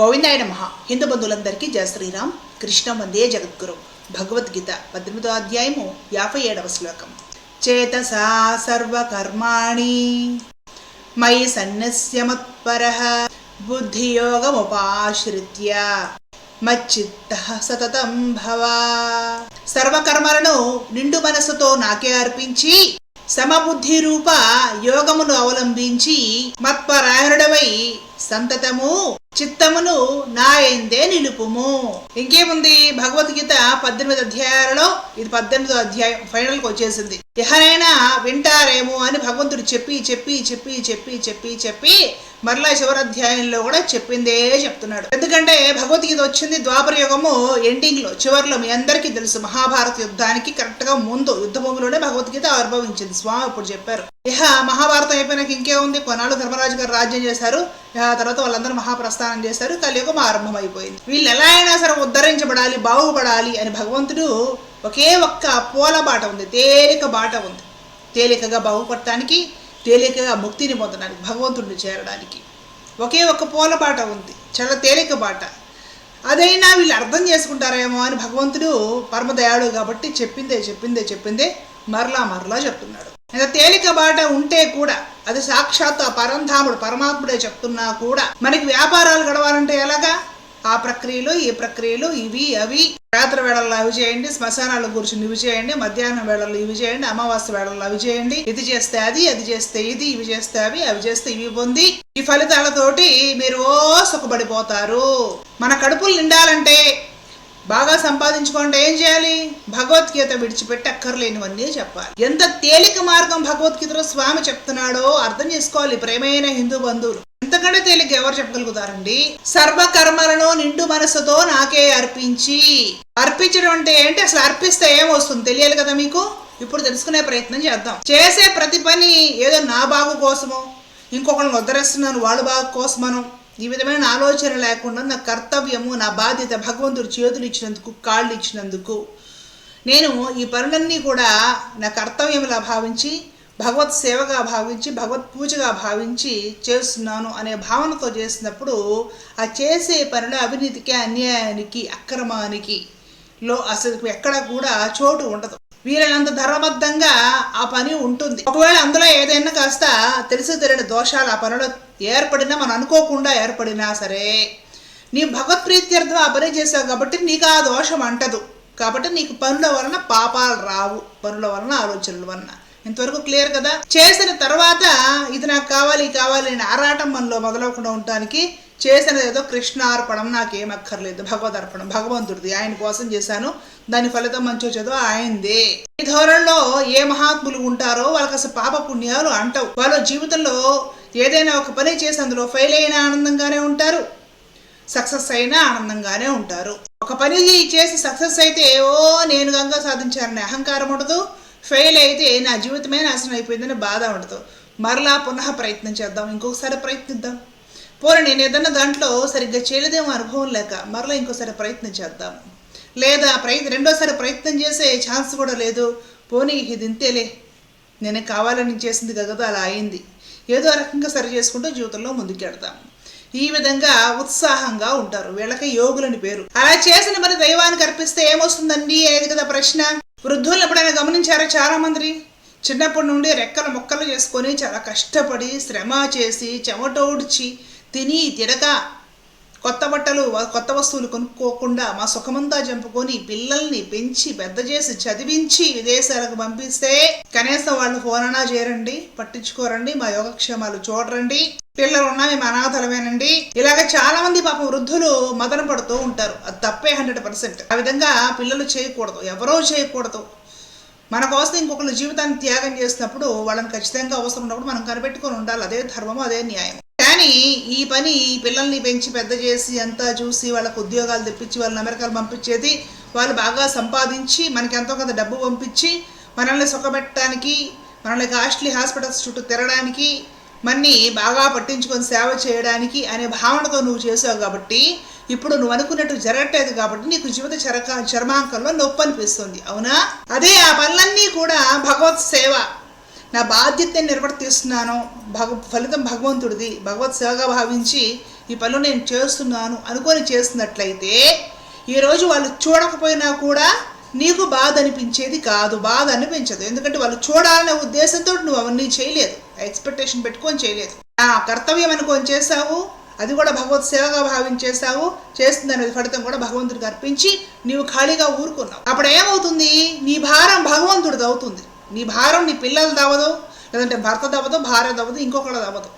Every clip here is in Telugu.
గోవిందాయ నమ. హిందూ బంధువులందరికీ జయ శ్రీరామ్. కృష్ణ వందే జగద్గురు. భగవద్గీత పద్దెనిమిదో అధ్యాయము యాభై ఏడవ శ్లోకం. చేతసా సర్వకర్మాణి. మయి సన్యస్య మత్పర. బుద్ధియోగముపాశ్రిత్య. మచ్చిత్త సతతం భవ. సర్వకర్మలను నిండు మనసుతో నాకే అర్పించి సమబుద్ధి రూప యోగమును అవలంబించి మత్పరాయణుడవై సంతతము. చిత్తమును నాయందే నిలుపుము. ఇంకేముంది? భగవద్గీత పద్దెనిమిది అధ్యాయాలలో ఇది పద్దెనిమిదో అధ్యాయం ఫైనల్కి వచ్చేసింది. ఎహనైనా వింటారేమో అని భగవంతుడు చెప్పి చెప్పి చెప్పి చెప్పి చెప్పి చెప్పి మరలా చివరి కూడా చెప్పిందే చెప్తున్నాడు. ఎందుకంటే భగవద్గీత వచ్చింది ద్వాపర యుగము ఎండింగ్లో చివరిలో మీ అందరికీ తెలుసు మహాభారత యుద్ధానికి కరెక్ట్గా ముందు యుద్ధభూమిలోనే భగవద్గీత ఆవిర్భవించింది. స్వామి ఇప్పుడు చెప్పారు. ఇహ మహాభారతం అయిపోయినాక ఇంకేముంది కొన్నాళ్ళు ధర్మరాజు గారు రాజ్యం చేశారు. ఇహ ఆ తర్వాత వాళ్ళందరూ మహాప్రస్థానం చేశారు. కలియుగం ఆరంభమైపోయింది. వీళ్ళు ఎలా అయినా సరే ఉద్ధరించబడాలి బాగుపడాలి అని భగవంతుడు ఒకే ఒక్క పూల బాట ఉంది. తేలిక బాట ఉంది. తేలికగా బాగుపడటానికి తేలికగా ముక్తిని పొందడానికి భగవంతుడిని చేరడానికి. ఒకే ఒక్క పూల బాట ఉంది. చాలా తేలిక బాట. అదైనా వీళ్ళు అర్థం చేసుకుంటారేమో అని భగవంతుడు పరమదయాడు కాబట్టి చెప్పిందే చెప్పిందే చెప్పిందే మరలా మరలా చెప్తున్నాడు. ఇంత తేలిక బాట ఉంటే కూడా అది సాక్షాత్ ఆ పరంధాముడు పరమాత్ముడే చెప్తున్నా కూడా మనకి వ్యాపారాలు గడవాలంటే ఎలాగా? ఆ ప్రక్రియలు ఈ ప్రక్రియలు ఇవి అవి రాత్రి వేళల్లో అవి చేయండి శ్మశానాల కూర్చుని ఇవి చేయండి మధ్యాహ్నం వేళల్లో ఇవి చేయండి అమావాస్య వేళల్లో అవి చేయండి. ఇది చేస్తే అది అది చేస్తే ఇది ఇవి చేస్తే అవి అవి చేస్తే ఇవి పొంది ఈ ఫలితాలతోటి మీరు ఓ సుఖపడిపోతారు. మన కడుపులు నిండాలంటే బాగా సంపాదించుకోండి ఏం చేయాలి? భగవద్గీత విడిచిపెట్టి అక్కర్లేనివన్నీ చెప్పాలి. ఎంత తేలిక మార్గం భగవద్గీతలో స్వామి చెప్తున్నాడో అర్థం చేసుకోవాలి ప్రేమైన హిందూ బంధువులు. ఇంతకంటే తేలిక ఎవరు చెప్పగలుగుతారండి? సర్వకర్మలను నిండు మనసుతో నాకే అర్పించి. అర్పించడం అంటే ఏంటి? అసలు అర్పిస్తే ఏమొస్తుంది తెలియాలి కదా మీకు? ఇప్పుడు తెలుసుకునే ప్రయత్నం చేద్దాం. చేసే ప్రతి పని ఏదో నా బాగు కోసమో ఇంకొకరిని వద్దరేస్తున్నాను వాళ్ళ బాగు కోసమనో ఈ విధమైన ఆలోచన లేకుండా నా కర్తవ్యము నా బాధ్యత భగవంతుడు చేతులు ఇచ్చినందుకు కాళ్ళు ఇచ్చినందుకు నేను ఈ పనులన్నీ కూడా నా కర్తవ్యంలా భావించి భగవత్ సేవగా భావించి భగవత్ పూజగా భావించి చేస్తున్నాను అనే భావనతో చేసినప్పుడు ఆ చేసే పనులు అవినీతికి అన్యాయానికి అక్రమానికి లో అసలు ఎక్కడ కూడా చోటు ఉండదు. వీరైనంత ధర్మబద్ధంగా ఆ పని ఉంటుంది. ఒకవేళ అందులో ఏదైనా కాస్త తెలిసి తెలియని దోషాలు ఆ పనిలో ఏర్పడినా మనం అనుకోకుండా ఏర్పడినా సరే నీ భగవత్ప్రీత్యర్థం ఆ పని చేసావు కాబట్టి నీకు ఆ దోషం అంటదు. కాబట్టి నీకు పనుల వలన పాపాలు రావు. పనుల వలన ఆలోచనల వలన. ఇంతవరకు క్లియర్ కదా? చేసిన తర్వాత ఇది నాకు కావాలి కావాలి అని ఆరాటం మనలో మొదలవకుండా ఉండటానికి చేసిన ఏదో కృష్ణార్పణం నాకేం అక్కర్లేదు. భగవద్ అర్పణం భగవంతుడిది. ఆయన కోసం చేశాను. దాని ఫలితం మంచి వచ్చేదో ఆయనదే. ఈ ధోరణిలో ఏ మహాత్ములు ఉంటారో వాళ్ళకి అసలు పాప పుణ్యాలు అంటవు. వాళ్ళ జీవితంలో ఏదైనా ఒక పని చేసి అందులో ఫెయిల్ అయినా ఆనందంగానే ఉంటారు. సక్సెస్ అయినా ఆనందంగానే ఉంటారు. ఒక పని చేసి సక్సెస్ అయితే ఓ నేను గంగా సాధించారని అహంకారం ఉండదు. ఫెయిల్ అయితే నా జీవితమే నాశనం అయిపోయిందని బాధ ఉండదు. మరలా పునః ప్రయత్నం చేద్దాం. ఇంకొకసారి ప్రయత్నిద్దాం. పోనీ నేను ఏదన్నా దాంట్లో సరిగ్గా చేయలేదేమో అనుభవం లేక మరలా ఇంకోసారి ప్రయత్నం చేద్దాం. లేదా ప్రయత్నం రెండోసారి ప్రయత్నం చేసే ఛాన్స్ కూడా లేదు. పోనీ ఇది ఇంతేలే. నేను కావాలని చేసింది కదా అలా అయింది. ఏదో రకంగా సరి చేసుకుంటూ జీవితంలో ముందుకెడతాం. ఈ విధంగా ఉత్సాహంగా ఉంటారు. వీళ్ళకి యోగులని పేరు. అలా చేసిన మరి దైవానికి అర్పిస్తే ఏమొస్తుందండి? అనేది కదా ప్రశ్న? వృద్ధులను ఎప్పుడైనా గమనించారా చాలా మంది చిన్నప్పటి నుండి రెక్కల మొక్కలు చేసుకొని చాలా కష్టపడి శ్రమ చేసి చెమటోడ్చి తిని తినక కొత్త బట్టలు కొత్త వస్తువులు కొనుక్కోకుండా మా సుఖమంతా చంపుకొని పిల్లల్ని పెంచి పెద్ద చేసి చదివించి విదేశాలకు పంపిస్తే కనీసం వాళ్ళు ఫోన్ అనా చేయరండి పట్టించుకోరండి మా యోగక్షేమాలు చూడరండి. పిల్లలు ఉన్నా మేము అనాథలమేనండి ఇలాగ చాలా మంది పాపం వృద్ధులు మదన పడుతూ ఉంటారు. అది తప్పే హండ్రెడ్ పర్సెంట్. ఆ విధంగా పిల్లలు చేయకూడదు ఎవరో చేయకూడదు. మన కోసం ఇంకొకరు జీవితాన్ని త్యాగం చేసినప్పుడు వాళ్ళని ఖచ్చితంగా అవసరం ఉన్నప్పుడు మనం కనిపెట్టుకొని ఉండాలి. అదే ధర్మం అదే న్యాయం కానీ ఈ పని ఈ పిల్లల్ని పెంచి పెద్ద చేసి అంతా చూసి వాళ్ళకు ఉద్యోగాలు తెప్పించి వాళ్ళని అమెరికాలు పంపించేది వాళ్ళు బాగా సంపాదించి మనకి ఎంతో కొంత డబ్బు పంపించి మనల్ని సుఖపెట్టడానికి మనల్ని కాస్ట్లీ హాస్పిటల్స్ చుట్టూ తిరగడానికి మన్ని బాగా పట్టించుకొని సేవ చేయడానికి అనే భావనతో నువ్వు చేసావు కాబట్టి ఇప్పుడు నువ్వు అనుకున్నట్టు జరగట్లేదు కాబట్టి నీకు జీవిత చరక చర్మాంకంలో నొప్పి అనిపిస్తుంది అవునా? అదే ఆ పనులన్నీ కూడా భగవత్ సేవ. నా బాధ్యతని నిర్వర్తిస్తున్నాను. భగ ఫలితం భగవంతుడిది. భగవత్ సేవగా భావించి ఈ పనులు నేను చేస్తున్నాను అనుకొని చేస్తున్నట్లయితే ఈరోజు వాళ్ళు చూడకపోయినా కూడా నీకు బాధ అనిపించేది కాదు. బాధ అనిపించదు. ఎందుకంటే వాళ్ళు చూడాలనే ఉద్దేశంతో నువ్వు అవన్నీ చేయలేదు. ఎక్స్పెక్టేషన్ పెట్టుకొని చేయలేదు. నా కర్తవ్యం అనుకొని చేసావు అది కూడా భగవత్ సేవగా భావించేసావు చేస్తుందనే ఫలితం కూడా భగవంతుడికి అర్పించి నీవు ఖాళీగా ఊరుకున్నావు. అప్పుడు ఏమవుతుంది నీ భారం భగవంతుడిది అవుతుంది. నీ భారం నీ పిల్లలు అవ్వదు లేదంటే భర్త దవ్వదు భార్య దవ్వదు ఇంకొకటి దవ్వదు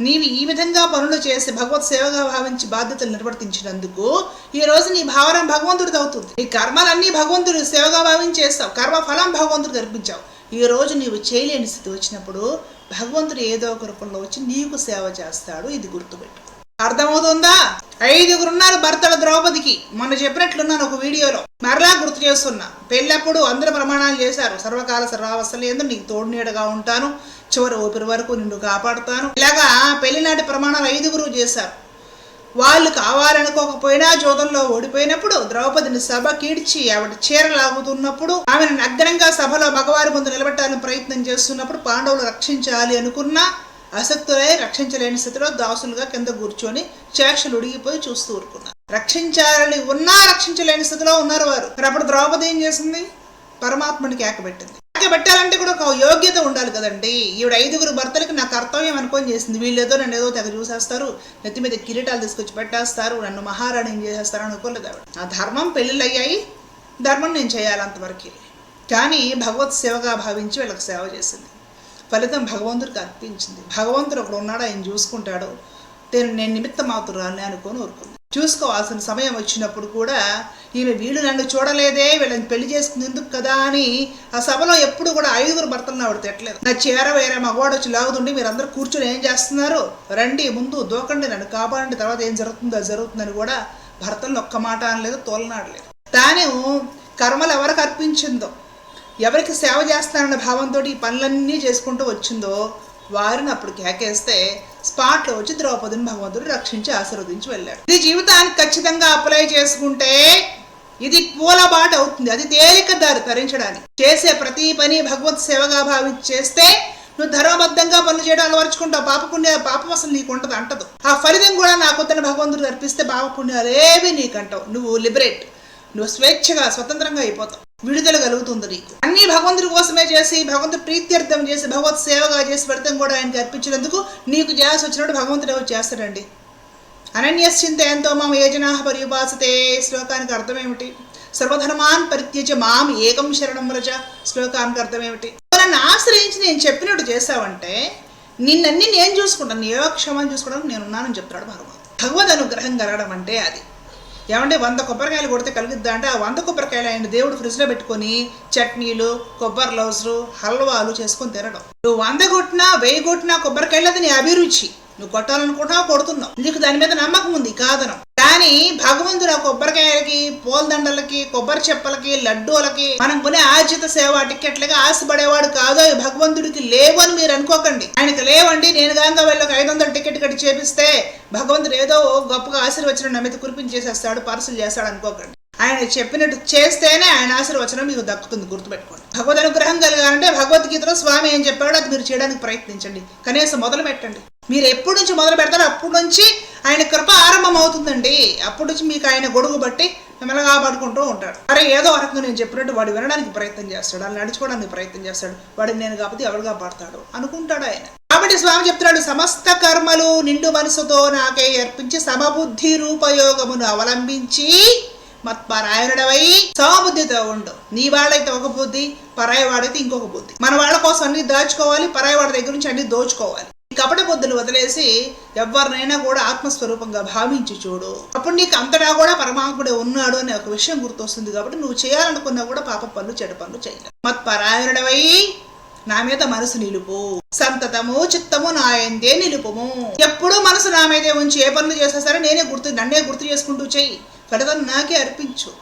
నీవు ఈ విధంగా పనులు చేసి భగవత్ సేవగా భావించి బాధ్యతలు నిర్వర్తించినందుకు ఈ రోజు నీ భావన భగవంతుడిది అవుతుంది. నీ కర్మలన్నీ భగవంతుడు సేవగా భావించి చేస్తావు. కర్మ ఫలం భగవంతుడికి అర్పించావు. ఈ రోజు నీవు చేయలేని స్థితి వచ్చినప్పుడు భగవంతుడు ఏదో ఒక రూపంలో వచ్చి నీకు సేవ చేస్తాడు. ఇది గుర్తుపెట్టుకో. అర్థమవుతుందా? ఐదుగురు ఉన్నారు భర్తల ద్రౌపదికి. మొన్న చెప్పినట్లున్నాను ఒక వీడియోలో. మరలా గుర్తు చేస్తున్నా. పెళ్ళప్పుడు అందరూ ప్రమాణాలు చేశారు. సర్వకాల సర్వావస్థలు ఏందో నీకు తోడునీడగా ఉంటాను. చివరి ఊపిరి వరకు నిన్ను కాపాడుతాను. ఇలాగా పెళ్ళినాటి ప్రమాణాలు ఐదుగురు చేశారు. వాళ్ళు కావాలనుకోకపోయినా జోదంలో ఓడిపోయినప్పుడు ద్రౌపదిని సభ కీడ్చి ఆవిడ చీర లాగుతున్నప్పుడు ఆమెను నగ్నంగా సభలో మగవారి ముందు నిలబెట్టాలని ప్రయత్నం చేస్తున్నప్పుడు పాండవులు రక్షించాలి అనుకున్నా అసక్తులై రక్షించలేని స్థితిలో దాసులుగా కింద కూర్చొని చేక్షలు ఉడిగిపోయి చూస్తూ ఊరుకున్నారు. రక్షించాలని ఉన్నా రక్షించలేని స్థితిలో ఉన్నారు వారు. మరి అప్పుడు ద్రౌపది ఏం చేసింది? పరమాత్ముడికి ఏకబెట్టింది పెట్టాలంటే కూడా ఒక యోగ్యత ఉండాలి కదండి. ఈవిడ ఐదుగురు భర్తలకి నా కర్తవ్యం అనుకొని చేసింది. వీళ్ళేదో నన్ను ఏదో తెగ చూసేస్తారు నెత్తి మీద కిరీటాలు తీసుకొచ్చి పెట్టేస్తారు నన్ను మహారాణిని చేసేస్తారు అనుకోలేదు ఆవిడ. ఆ ధర్మం పెళ్ళిళ్ళు అయ్యాయి ధర్మం నేను చేయాలంతవరకు కానీ భగవత్ సేవగా భావించి వీళ్ళకి సేవ చేసింది. ఫలితం భగవంతుడికి అర్పించింది. భగవంతుడు ఒకడు ఉన్నాడు ఆయన చూసుకుంటాడు. నేను నేను నిమిత్తం అవుతున్నాను అనుకొని ఊరుకుంది. చూసుకోవాల్సిన సమయం వచ్చినప్పుడు కూడా ఈమె వీళ్ళు నన్ను చూడలేదే వీళ్ళని పెళ్ళి చేసుకుంది ఎందుకు కదా అని ఆ సభలో ఎప్పుడు కూడా ఐదుగురు భర్తలను ఆవిడ తిట్టలేదు. నా చీర వేరే మగవాడు వచ్చి లాగుతుండి మీరందరూ కూర్చొని ఏం చేస్తున్నారు? రండి ముందు దూకండి నన్ను కాపాడండి తర్వాత ఏం జరుగుతుందో అది జరుగుతుందని కూడా భర్తలను ఒక్క మాట అనలేదు తోలనాడలేదు. తాను కర్మలు ఎవరికి అర్పించిందో ఎవరికి సేవ చేస్తానన్న భావంతో ఈ పనులన్నీ చేసుకుంటూ వచ్చిందో వారిని అప్పుడు కేకేస్తే స్పాట్లో వచ్చి ద్రౌపదిని భగవంతుడు రక్షించి ఆశీర్వదించి వెళ్ళాడు. ఇది జీవితానికి ఖచ్చితంగా అప్లై చేసుకుంటే ఇది పూలబాట అవుతుంది. అది తేలిక దారి తరించడానికి. చేసే ప్రతి పని భగవత్ సేవగా భావించి చేస్తే నువ్వు ధర్మబద్ధంగా పనులు చేయడం అలవరుచుకుంటావు పాపపుణ్య పాపం అసలు నీకు ఉంటది అంటదు. ఆ ఫలితం కూడా నాకు వద్దని భగవంతుడు అర్పిస్తే పాపపుణ్యాలు ఏవి నీకంటావు నువ్వు లిబరేట్ నువ్వు స్వేచ్ఛగా స్వతంత్రంగా అయిపోతావు. విడుదల కలుగుతుంది నీకు. అన్ని భగవంతుడి కోసమే చేసి భగవంతుడు ప్రీత్యర్థం చేసి భగవత్ సేవగా చేసి ఫలితం కూడా ఆయనకి అర్పించినందుకు నీకు చేయాల్సి వచ్చినట్టు భగవంతుడు ఎవరు చేస్తాడండి? అనన్యశ్చింత ఎంతో మామ ఏజనా పర్యుపాసతే. శ్లోకానికి అర్థం ఏమిటి సర్వధర్మాన్ పరిత్యజ మాం ఏకం శరణం రజ శ్లోకానికి అర్థం ఏమిటి నన్ను ఆశ్రయించి నేను చెప్పినట్టు చేసావంటే నిన్నన్ని నేను చూసుకుంటాను నీ యోగక్షేమాన్ని చూసుకోవడానికి నేను ఉన్నానని చెప్తాడు భగవాన్ భగవద్ అనుగ్రహం కలగడం అంటే అది. ఏమంటే వంద కొబ్బరికాయలు కొడితే కలుగుద్దా అంటే ఆ వంద కొబ్బరికాయలు ఆయన దేవుడు ఫ్రిడ్జ్లో పెట్టుకొని చట్నీలు కొబ్బరి లవ్స్లు హల్వాలు చేసుకొని తినడం. నువ్వు వంద కొట్టినా వెయ్యి కొట్టినా కొబ్బరికాయలు అది నీ అభిరుచి. నువ్వు కొట్టాలనుకుంటున్నావు కొడుతున్నావు? నీకు దాని మీద నమ్మకం ఉంది కాదనం. కానీ భగవంతుడు ఆ కొబ్బరికాయలకి పూలదండలకి కొబ్బరి చెప్పలకి లడ్డూలకి మనం కొనే ఆర్జిత సేవ టికెట్లకి ఆశపడేవాడు కాదు అవి భగవంతుడికి లేవు అని మీరు అనుకోకండి. ఆయనకి లేవండి. నేను గంగా వెళ్ళి ఒక ఐదు వందల టికెట్ కట్టి చేపిస్తే భగవంతుడు ఏదో గొప్పగా ఆశీర్వచనం నమ్మిత కురిపించేసేస్తాడు పార్సల్ చేస్తాడు అనుకోకండి. ఆయన చెప్పినట్టు చేస్తేనే ఆయన ఆశీర్వచనం మీకు దక్కుతుంది గుర్తుపెట్టుకోండి. భగవద్ అనుగ్రహం కలగాలంటే భగవద్గీతలో స్వామి ఏం చెప్పాడో అది మీరు చేయడానికి ప్రయత్నించండి. కనీసం మొదలు పెట్టండి మీరు ఎప్పటి నుంచి మొదలు పెడతారో అప్పటి నుంచి ఆయన కృప ఆరంభం అవుతుందండి అప్పటి నుంచి మీకు ఆయన గొడుగు బట్టి మిమ్మల్ని పడుకుంటూ ఉంటాడు. అరే ఏదో రకంగా నేను చెప్పినట్టు వాడు వినడానికి ప్రయత్నం చేస్తాడు. అలా నడుచుకోవడానికి ప్రయత్నం చేస్తాడు. వాడిని నేను కాబట్టి ఎవరుగా కాపాడతాడు? అనుకుంటాడు ఆయన. కాబట్టి స్వామి చెప్తున్నాడు సమస్త కర్మలు నిండు మనసుతో నాకే అర్పించి సమబుద్ధి రూపయోగమును అవలంబించి మత్పరాయణుడవై సమబుద్ధితో ఉండు. నీ వాళ్ళైతే ఒక బుద్ధి పరాయి వాడైతే ఇంకొక బుద్ధి. మన వాళ్ళ కోసం అన్ని దాచుకోవాలి పరాయి వాడి దగ్గర నుంచి అన్ని దోచుకోవాలి. కపట బుద్ధులు వదిలేసి ఎవరినైనా కూడా ఆత్మస్వరూపంగా భావించి చూడు. అప్పుడు నీకు అంతటా కూడా పరమాత్ముడే ఉన్నాడు అనే ఒక విషయం గుర్తొస్తుంది కాబట్టి నువ్వు చేయాలనుకున్నా కూడా పాప పనులు చెడు పనులు చేయలేదు మత్పరాయణుడవై నా మీద మనసు నిలుపు. సంతతము చిత్తము నాయందే నిలుపుము. ఎప్పుడూ మనసు నా మీదే ఉంచి ఏ పనులు చేసినా సరే నేనే గుర్తు నన్నే గుర్తు చేసుకుంటూ చెయ్యి ఫలితం నాకే అర్పించు.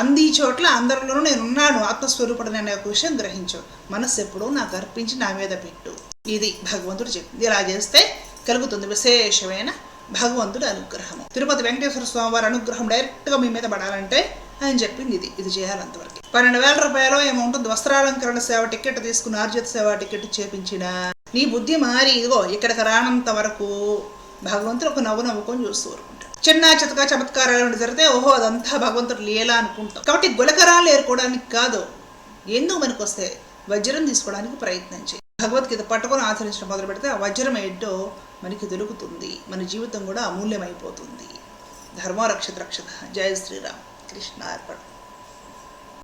అంది చోట్ల అందరిలోనూ నేను ఉన్నాను ఆత్మస్వరూపుడు అనే ఒక విషయం గ్రహించు. మనస్సు ఎప్పుడూ నాకు అర్పించి నా మీద పెట్టు. ఇది భగవంతుడు చెప్పింది. ఇలా చేస్తే కలుగుతుంది. విశేషమైన భగవంతుడి అనుగ్రహము. తిరుపతి వెంకటేశ్వర స్వామి వారి అనుగ్రహం డైరెక్ట్గా మీ మీద పడాలంటే ఆయన చెప్పింది ఇది. ఇది చేయాలంతవరకు పన్నెండు వేల రూపాయలు ఏమో ఉంటుంది. వస్త్రాలంకరణ సేవ టికెట్ తీసుకుని ఆర్జిత సేవ టికెట్ చేపించిన. నీ బుద్ధి మారి ఇదిగో ఇక్కడికి రానంత వరకు భగవంతుడు ఒక నవ్వు నవ్వుకొని చూస్తూ ఊరుకుంటాడు. చిన్న చితక చమత్కారాలు జరిగితే ఓహో అదంతా భగవంతుడు లేలా అనుకుంటాం. కాబట్టి గులకరాలు ఏరుకోవడానికి కాదు. ఎందుకు మనకు వస్తే వజ్రం తీసుకోవడానికి ప్రయత్నం చేయి. భగవద్గీత పట్టుకొని ఆచరించడం మొదలు పెడితే ఆ వజ్రం ఏంటో మనకి దొరుకుతుంది. మన జీవితం కూడా అమూల్యమైపోతుంది. ధర్మో రక్షత రక్షత జయ శ్రీరామ్. కృష్ణ అర్పణ